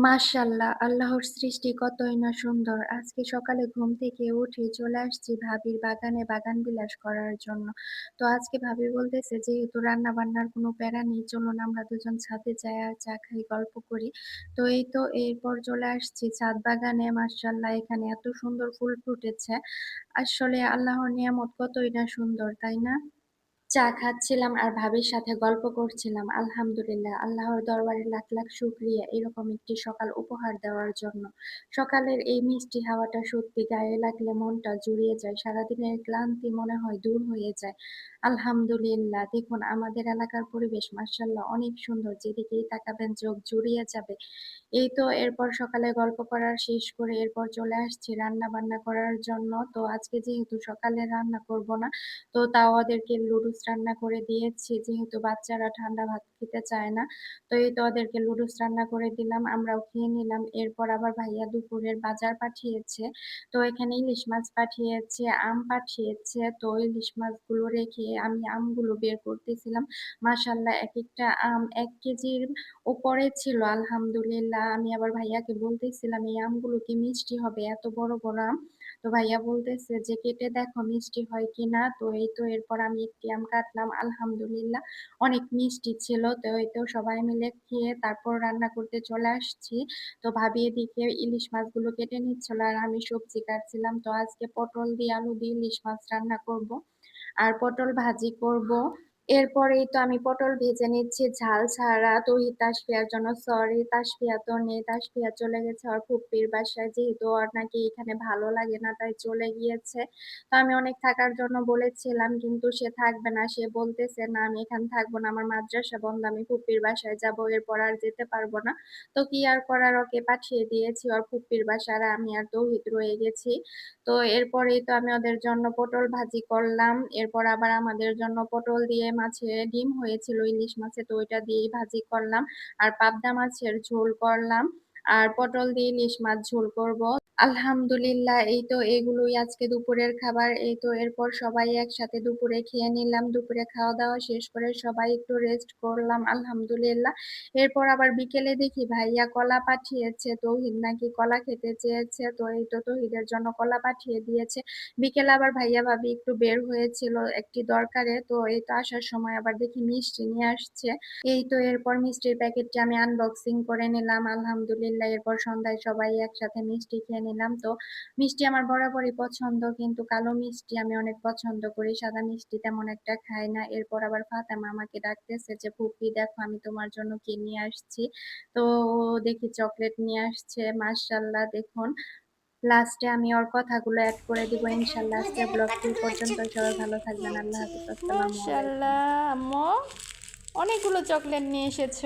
মাশাআল্লাহ! আল্লাহর সৃষ্টি কতই না সুন্দর। আজকে সকালে ঘুম থেকে উঠে চলে আসছি ভাবির বাগানে বাগান বিলাস করার জন্য। তো আজকে ভাবি বলতেছে যেহেতু রান্না-বান্নার কোনো প্যারা নেই, চলুন আমরা দুজন ছাদে যাই আর চা খাই, গল্প করি। তো এই তো এরপর চলে আসছি ছাদ বাগানে। মাশাআল্লাহ! এখানে এত সুন্দর ফুল ফুটেছে। আসলে আল্লাহর নিয়ামত কতই না সুন্দর, তাই না? চা খাচ্ছিলাম আর ভাবির সাথে গল্প করছিলাম। আলহামদুলিল্লাহ, আল্লাহর দরবারে লাখ, লাখ শুকরিয়া এরকম একটি সকাল উপহার দেওয়ার জন্য। সকালের এই মিষ্টি হাওয়াটা সত্যি গায়ে লাগলে মনটা জুড়িয়ে যায়। সারাদিনের ক্লান্তি মনে হয় দূর হয়ে যায়। আলহামদুলিল্লাহ, দেখুন আমাদের এলাকার পরিবেশ মাশাআল্লাহ অনেক সুন্দর। যেদিকেই তাকাবেন চোখ জুড়িয়ে যাবে। এই তো এরপর সকালে গল্প করা শেষ করে এরপর চলে আসছি রান্না-বান্না করার জন্য। তো আজকে যেহেতু সকালে রান্না করব না, তো তাও ওদেরকে লুডুস রান্না করে দিয়েছি। যেহেতু বাচ্চারা ঠান্ডা ভাত খেতে চায় না। তো এই তো ওদেরকে লুডুস রান্না করে দিলাম, আমরাও খেয়ে নিলাম। এরপর আবার ভাইয়া দুপুরের বাজার পাঠিয়েছে। তো এখানে ইলিশ মাছ পাঠিয়েছে, আম পাঠিয়েছে। তো ইলিশ মাছগুলো রেখে আমি আমগুলো বের করতেছিলাম। মাশাআল্লাহ একেকটা আম ১ কেজির উপরে ছিল আলহামদুলিল্লাহ। আমি আবার ভাইয়াকে বলতেছিলাম, "এই আমগুলো কি মিষ্টি হবে? এত বড়, বড় আম?" তো ভাইয়া বলতেছে যে, "কেটে দেখো মিষ্টি হয় কিনা?" তো এই তো এরপর আমি একটি আম কাটলাম। আলহামদুলিল্লাহ অনেক মিষ্টি ছিল। তো এই তো সবাই মিলে খেয়ে তারপর রান্না করতে চলে আসছি। তো ভাবিয়ে এদিকে ইলিশ মাছগুলো কেটে নিচ্ছিল আর আমি সবজি কাটছিলাম। তো আজকে পটল দিয়ে আলু দিয়ে ইলিশ মাছ রান্না করব। আর পটল ভাজি করব। এরপরেই তো আমি পটল ভেজে নিচ্ছি ঝাল ছাড়া। তৌহিদ তাসফিয়ার জন্য সরি, তাসফিয়া তো নেই। তাসফিয়া চলে গেছে ওর ফুপ্পির বাসায়। যেহেতু ওর নাকি এখানে ভালো লাগে না তাই চলে গিয়েছে। তো আমি অনেক থাকার জন্য বলেছিলাম কিন্তু সে থাকবে না। সে বলতেছে, "না আমি এখানে থাকব না। আমার মাদ্রাসা বন্ধ। আমি ফুপ্পির বাসায় যাব। এরপর আর যেতে পারব না।" তো কি আর করার ওকে পাঠিয়ে দিয়েছি ওর ফুপ্পির বাসায়। আর আমি আর তৌহিদ রয়ে গেছি। তো এরপরেই তো আমি ওদের জন্য পটল ভাজি করলাম। এরপর আবার আমাদের জন্য পটল দিয়ে মাছের ডিম হয়েছিল, ইলিশ মাছে, তো ওইটা দিয়ে ভাজি করলাম। আর পাবদা মাছের ঝোল করলাম। আর পটল দিয়ে ইলিশ মাছ ঝোল করব। আলহামদুলিল্লাহ, এই তো এগুলোই আজকে দুপুরের খাবার। এই তো এরপর সবাই একসাথে দুপুরে খেয়ে নিলাম। দুপুরে খাওয়া-দাওয়া শেষ করে সবাই একটু রেস্ট করলাম, আলহামদুলিল্লাহ। এরপর আবার বিকেলে দেখি ভাইয়া কলা পাঠিয়েছে। তৌহিদ নাকি কলা খেতে চেয়েছে। তো এই তো তৌহিদের জন্য কলা পাঠিয়ে দিয়েছে। বিকেলে আবার ভাইয়া ভাবি একটু বের হয়েছিল একটি দরকারে। তো এই তো আসার সময় আবার দেখি মিষ্টি নিয়ে আসছে। এই তো এরপর মিষ্টির প্যাকেটটি আমি আনবক্সিং করে নিলাম, আলহামদুলিল্লাহ। এরপর সন্ধ্যায় সবাই একসাথে মিষ্টি খেয়ে নিলাম। তো মিষ্টি আমার বরাবরই পছন্দ কিন্তু কালো মিষ্টি আমি অনেক পছন্দ করি। সাদা মিষ্টি তেমন একটা খাই না। এরপর আবার ফাতেমা আমাকে ডাকতেছে যে, "ফুপি দেখো আমি তোমার জন্য কি নিয়ে আসছি।" তো দেখি চকলেট নিয়ে আসছে। মাশাআল্লাহ দেখুন। লাস্টে আমি ওর কথাগুলো অ্যাড করে দিব ইনশাআল্লাহ। আজকের ব্লগটি এই পর্যন্তই। সবাই ভালো থাকবেন। আল্লাহ হাফেজ। আসসালামু আলাইকুম। অনেকগুলো চকলেট নিয়ে এসেছ